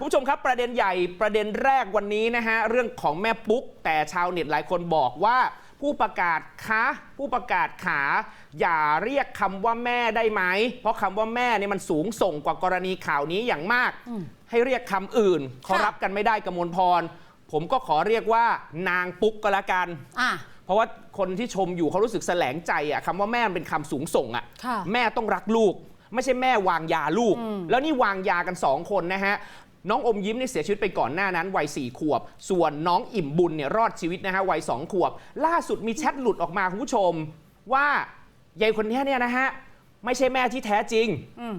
คุณผู้ชมครับประเด็นใหญ่ประเด็นแรกวันนี้นะฮะเรื่องของแม่ปุ๊ก แต่ชาวเน็ตหลายคนบอกว่า ผู้ประกาศคะผู้ประกาศขา อย่าเรียกคำว่าแม่ได้ไหม เพราะคำว่าแม่เนี่ยมันสูงส่งกว่ากรณีข่าวนี้อย่างมาก ให้เรียกคำอื่นเขารับกันไม่ได้กมลพร ผมก็ขอเรียกว่านางปุ๊กก็แล้วกันอะเพราะว่าคนที่ชมอยู่เขารู้สึกแสลงใจอะคำว่าแม่มันเป็นคำสูงส่งอะค่ะแม่ต้องรักลูกไม่ใช่แม่วางยาลูก แล้วนี่วางยากัน2คนนะฮะ น้องอมยิ้มนี่เสียชีวิตไปก่อนหน้านั้นวัย4ขวบ ส่วนน้องอิ่มบุญเนี่ยรอดชีวิตนะฮะวัย2ขวบ ล่าสุดมีแชทหลุดออกมาคุณผู้ชม ว่ายายคนนี้เนี่ยนะฮะไม่ใช่แม่ที่แท้จริงอืม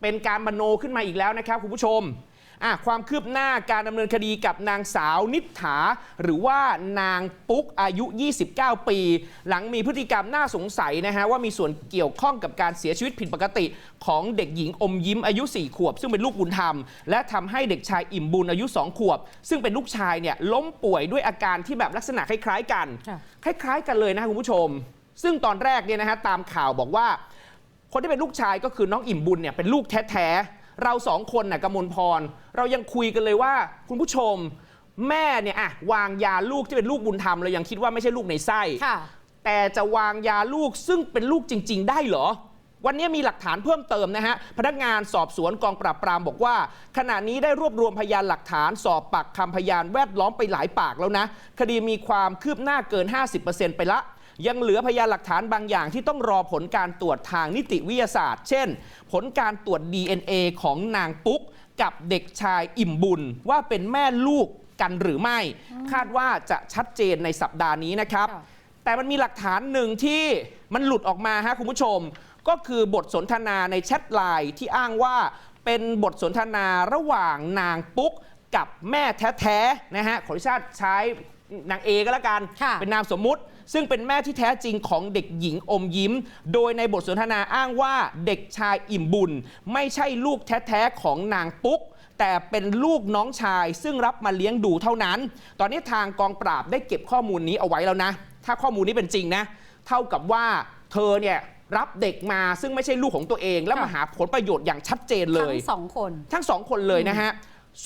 เป็นการมโนขึ้นมาอีกแล้วนะครับคุณผู้ชม อะความคืบหน้าการดำเนินคดีกับนางสาวนิษฐา หรือว่านางปุ๊กอายุ 29 ปี หลังมีพฤติกรรมน่าสงสัยนะฮะว่ามีส่วนเกี่ยวข้องกับการเสียชีวิตผิดปกติของเด็กหญิงอมยิ้มอายุ 4 ขวบ ซึ่งเป็นลูกบุญธรรม และทำให้เด็กชายอิ่มบุญอายุ 2 ขวบ ซึ่งเป็นลูกชายเนี่ยล้มป่วยด้วยอาการที่แบบลักษณะคล้ายๆกันค่ะคล้ายๆ กันเลยนะคุณผู้ชม ซึ่งตอนแรกเนี่ยนะฮะตามข่าวบอกว่า คนที่เป็นลูกชายก็คือน้องอิ่มบุญเนี่ยเป็นลูกแท้ๆ เราสองคนน่ะกมลพร เรายังคุยกันเลยว่า คุณผู้ชม แม่เนี่ยอะวางยาลูกที่เป็นลูกบุญธรรมเรายังคิดว่าไม่ใช่ลูกในไส้ค่ะ แต่จะวางยาลูกซึ่งเป็นลูกจริง ๆ ได้เหรอ วันนี้มีหลักฐานเพิ่มเติมนะฮะ พนักงานสอบสวนกองปราบปรามบอกว่า ขณะนี้ได้รวบรวมพยานหลักฐานสอบปากคำพยานแวดล้อมไปหลายปากแล้วนะ คดีมีความคืบหน้าเกิน 50%ไปละ ยังเหลือพยานหลักฐานบางอย่างที่ต้องรอผลการตรวจทางนิติวิทยาศาสตร์ เช่น ผลการตรวจ DNA ของนางปุ๊ก กับเด็กชายอิ่มบุญ ว่าเป็นแม่ลูกกันหรือไม่ คาดว่าจะชัดเจนในสัปดาห์นี้นะครับค่ะแต่มันมีหลักฐานหนึ่งที่มันหลุดออกมาฮะคุณผู้ชม ก็คือบทสนทนาในแชทไลน์ที่อ้างว่าเป็นบทสนทนาระหว่างนางปุ๊กกับแม่แท้ๆนะฮะขออนุญาตใช้นางเอก็แล้วกันค่ะเป็นนามสมมุติ ซึ่งเป็นแม่ที่แท้จริงของเด็กหญิงอมยิ้ม โดยในบทสนทนาอ้างว่าเด็กชายอิ่มบุญ ไม่ใช่ลูกแท้ๆของนางปุ๊กแต่เป็นลูกน้องชายซึ่งรับมาเลี้ยงดูเท่านั้น ตอนนี้ทางกองปราบได้เก็บข้อมูลนี้เอาไว้แล้วนะ ถ้าข้อมูลนี้เป็นจริงนะ เท่ากับว่าเธอเนี่ยรับเด็กมาซึ่งไม่ใช่ลูกของตัวเอง แล้วมาหาผลประโยชน์อย่างชัดเจนเลทั้ยงสองคน ทั้งสองคนเลยนะฮะ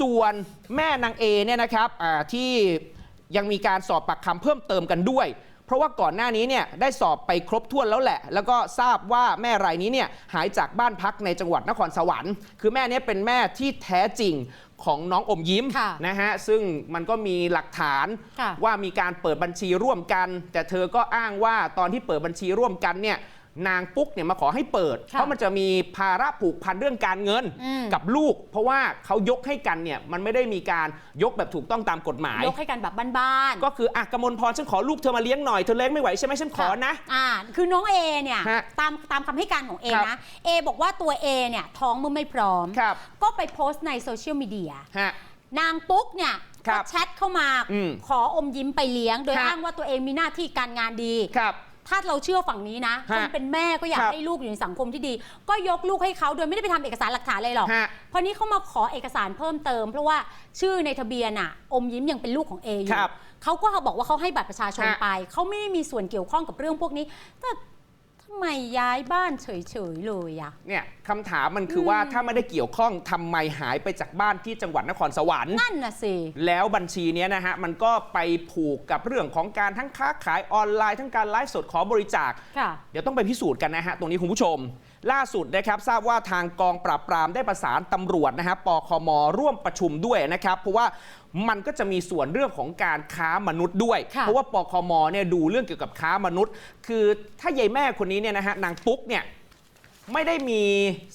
ส่วนแม่นางเอเนี่ยนะครับอ่าที่ยังมีการสอบปากคำเพิ่มเติมกันด้วย เพราะว่าก่อนหน้านี้เนี่ยได้สอบไปครบถ้วนแล้วแหละ แล้วก็ทราบว่าแม่รายนี้เนี่ยหายจากบ้านพักในจังหวัดนครสวรรค์ คือแม่เนี้เป็นแม่ที่แท้จริงของน้องอมยิ้มค่ะนะฮะซึ่งมันก็มีหลักฐานค่ะว่ามีการเปิดบัญชีร่วมกัน แต่เธอก็อ้างว่าตอนที่เปิดบัญชีร่วมกันเนี่ย นางปุ๊กเนี่ยมาขอให้เปิดค่ะเพราะมันจะมีภาระผูกพันเรื่องการเงินอืมกับลูก เพราะว่าเขายกให้กันเนี่ยมันไม่ได้มีการยกแบบถูกต้องตามกฎหมาย ยกให้กันแบบบ้านก็คืออะกมลพรฉันขอลูกเธอมาเลี้ยงหน่อยเธอเลี้ยงไม่ไหวใช่ไหมฉันๆขอนะอ่าคือน้องเอเนี่ยฮะตามตามคำให้การของเอครับนะเอบอกว่าตัวเอเนี่ยท้องเมื่อไม่พร้อมครับก็ไปโพสต์ในโซเชียลมีเดียฮะนางปุ๊กเนี่ยครัก็บแชทเข้ามาอืมขออมยิ้มไปเลี้ยง โดยฮะอ้างว่าตัวเองมีหน้าที่การงานดีครับ ถ้าเราเชื่อฝั่งนี้นะฮะคนเป็นแม่ก็อยากครับให้ลูกอยู่ในสังคมที่ดี ก็ยกลูกให้เขาโดยไม่ได้ไปทำเอกสารหลักฐานอะไรหรอกฮะเพราะนี้เขามาขอเอกสารเพิ่มเติม เพราะว่าชื่อในทะเบียนอะอมยิ้มยังเป็นลูกของเออยู่ครับเขาก็บอกว่าเขาให้บัตรประชาชนฮะ ไป เขาไม่ได้มีส่วนเกี่ยวข้องกับเรื่องพวกนี้แต่ ทำไมย้ายบ้านเฉยๆเลยอะ เนี่ยคำถามมันคือว่าถ้าไม่ได้เกี่ยวข้องทำไมหายไปจากบ้านที่จังหวัดนครสวรรค์ นั่นน่ะสิ แล้วบัญชีเนี้ยนะฮะ มันก็ไปผูกกับเรื่องของการทั้งค้าขายออนไลน์ทั้งการไลฟ์สดขอบริจาค ค่ะ เดี๋ยวต้องไปพิสูจน์กันนะฮะ ตรงนี้คุณผู้ชม ล่าสุดนะครับทราบว่าทางกองปราบปรามได้ประสานตำรวจนะฮะปคม ร่วมประชุมด้วยนะครับ เพราะว่ามันก็จะมีส่วนเรื่องของการค้ามนุษย์ด้วยค่ะเพราะว่าปคมเนี่ยดูเรื่องเกี่ยวกับค้ามนุษย์ คือถ้ายายแม่คนนี้เนี่ยนะฮะนางปุ๊กเนี่ยไม่ได้มี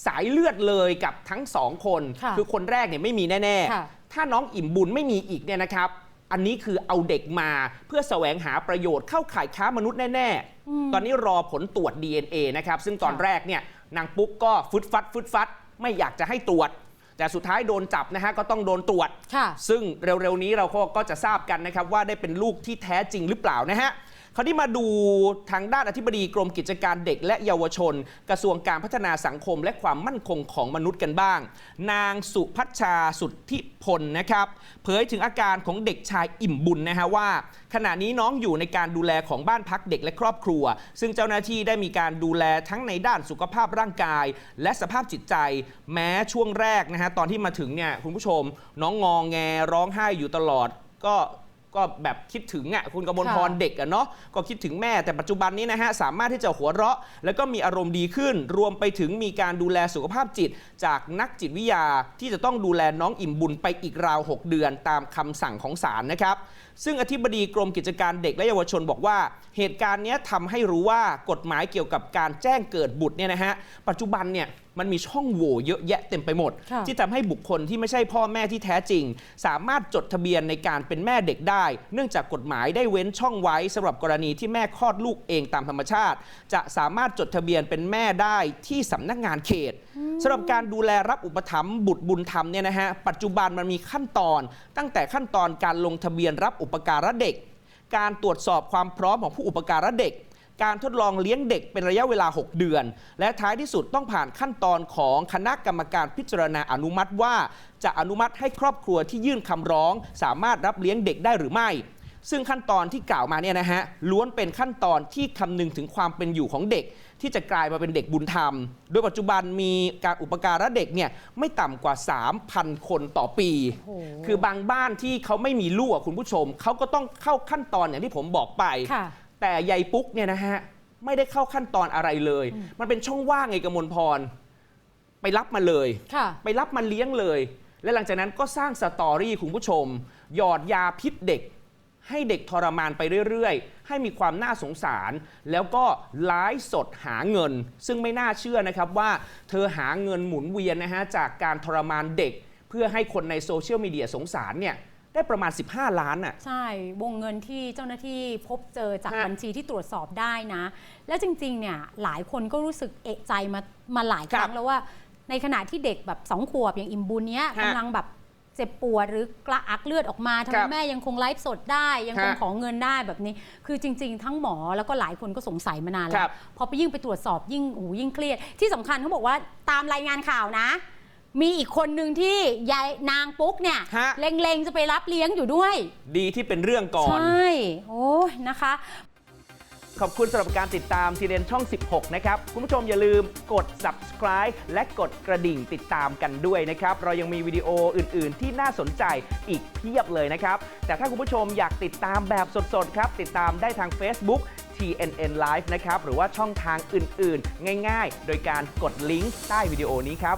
สายเลือดเลยกับทั้งสองคนค่ะอคนแรกเนี่ยไม่มีแน่ค่ะๆถ้าน้องอิ่มบุญไม่มีอีกเนี่ยนะครับ อันนี้คือเอาเด็กมาเพื่อแสวงหาประโยชน์เข้าข่ายค้ามนุษย์แน่อืมๆตอนนี้รอผลตรวจ DNA นะครับซึ่งตอนค่ะแรกเนี่ยนางปุ๊กก็ฟึดฟัดฟึดฟัด ไม่อยากจะให้ตรวจ แต่สุดท้ายโดนจับนะฮะก็ต้องโดนตรวจค่ะซึ่งเร็วๆนี้เราก็จะทราบกันนะครับว่าได้เป็นลูกที่แท้จริงหรือเปล่านะฮะค ราวนี้มาดูทางด้านอธิบดีกรมกิจการเด็กและเยาวชน กระทรวงการพัฒนาสังคมและความมั่นคงของมนุษย์กันบ้าง นางสุพัชชาสุทธิพลนะครับ เผยถึงอาการของเด็กชายอิ่มบุญนะฮะว่า ขณะนี้น้องอยู่ในการดูแลของบ้านพักเด็กและครอบครัว ซึ่งเจ้าหน้าที่ได้มีการดูแลทั้งในด้านสุขภาพร่างกาย และสภาพจิตใจ แม้ช่วงแรกนะฮะตอนที่มาถึงเนี่ยคุณผู้ชม น้องงองแงร้องไห้อยู่ตลอดก็ ก็แบบคิดถึงอะคุณกมลพรค่ะ เด็กอะเนาะก็คิดถึงแม่แต่ปัจจุบันนี้นะฮะสามารถที่จะหัวเราะ แล้วก็มีอารมณ์ดีขึ้น รวมไปถึงมีการดูแลสุขภาพจิต จากนักจิตวิทยาที่จะต้องดูแลน้องอิ่มบุญไปอีกราว 6 เดือนตามคำสั่งของศาลนะครับ ซึ่งอธิบดีกรมกิจการเด็กและเยาวชนบอกว่า เหตุการณ์เนี้ยทำให้รู้ว่ากฎหมายเกี่ยวกับการแจ้งเกิดบุตรเนี่ยนะฮะปัจจุบันเนี่ย มันมีช่องโหว่เยอะแยะเต็มไปหมด ค่ะ ที่ทำให้บุคคลที่ไม่ใช่พ่อแม่ที่แท้จริง สามารถจดทะเบียนในการเป็นแม่เด็กได้ เนื่องจากกฎหมายได้เว้นช่องไว้สำหรับกรณีที่แม่คลอดลูกเองตามธรรมชาติ จะสามารถจดทะเบียนเป็นแม่ได้ที่สำนักงานเขตสำหรับการดูแลรับอุปถัมภ์บุตรบุญธรรมเนี่ยนะฮะปัจจุบันมันมีขั้นตอน ตั้งแต่ขั้นตอนการลงทะเบียนรับอุปการะเด็ก การตรวจสอบความพร้อมของผู้อุปการะเด็ก การทดลองเลี้ยงเด็กเป็นระยะเวลา 6 เดือน และท้ายที่สุดต้องผ่านขั้นตอนของคณะกรรมการพิจารณาอนุมัติว่า จะอนุมัติให้ครอบครัวที่ยื่นคำร้อง สามารถรับเลี้ยงเด็กได้หรือไม่ ซึ่งขั้นตอนที่กล่าวมาเนี่ยนะฮะล้วนเป็นขั้นตอนที่คำนึงถึงความเป็นอยู่ของเด็ก ที่จะกลายมาเป็นเด็กบุญธรรม โดยปัจจุบันมีการอุปการะเด็กเนี่ยไม่ต่ำกว่า 3,000 คนต่อปีโอ้โหคือบางบ้านที่เขาไม่มีลูกอะคุณผู้ชมเขาก็ต้องเข้าขั้นตอนอย่างที่ผมบอกไป ค่ะ แต่ยายปุ๊กเนี่ยนะฮะไม่ได้เข้าขั้นตอนอะไรเลย มันเป็นช่องว่างไงกมลพร ไปรับมาเลยค่ะไปรับมาเลี้ยงเลย และหลังจากนั้นก็สร้างสตอรี่คุณผู้ชม หยอดยาพิษเด็ก ให้เด็กทรมานไปเรื่อยๆ ให้มีความน่าสงสาร แล้วก็ไลฟ์สดหาเงิน ซึ่งไม่น่าเชื่อนะครับว่า เธอหาเงินหมุนเวียนนะฮะจากการทรมานเด็ก เพื่อให้คนในโซเชียลมีเดียสงสารเนี่ย ได้ประมาณ 15 ล้านน่ะ ใช่ วงเงินที่เจ้าหน้าที่พบเจอจากฮะบัญชีที่ตรวจสอบได้นะ แล้วจริงๆ เนี่ยหลายคนก็รู้สึกเอะใจมามาหลายครั้งแล้วว่า ในขณะที่เด็กแบบสองขวบอย่างอิมบุญเนี้ยฮะกำลังแบบเจ็บปวดหรือกระอักเลือดออกมาทำคไมรับแม่ยังคงไลฟ์สดได้ ยังคงฮะขอเงินได้แบบนี้ คือจริง ๆ ทั้งหมอแล้วก็หลายคนก็สงสัยมานานแล้ครัวบพอไปยิ่งไปตรวจสอบยิ่งโอ้โหยิ่งเครียด ที่สำคัญเขาบอกว่าตามรายงานข่าวนะ มีอีกคนหนึ่งที่ยายนางปุ๊กเนี่ยฮะ เล็งๆจะไปรับเลี้ยงอยู่ด้วย ดีที่เป็นเรื่องก่อนใช่โอ้ยนะคะ ขอบคุณสำหรับการติดตามทีเดนช่อง 16 นะครับ คุณผู้ชมอย่าลืมกด subscribe และกดกระดิ่งติดตามกันด้วยนะครับ เรายังมีวิดีโออื่น ๆ ที่น่าสนใจอีกเพียบเลยนะครับ แต่ถ้าคุณผู้ชมอยากติดตามแบบสด ๆ ครับ ติดตามได้ทาง Facebook TNN Live นะครับ หรือว่าช่องทางอื่น ๆ ง่าย ๆ โดยการกดลิงก์ใต้วิดีโอนี้ครับ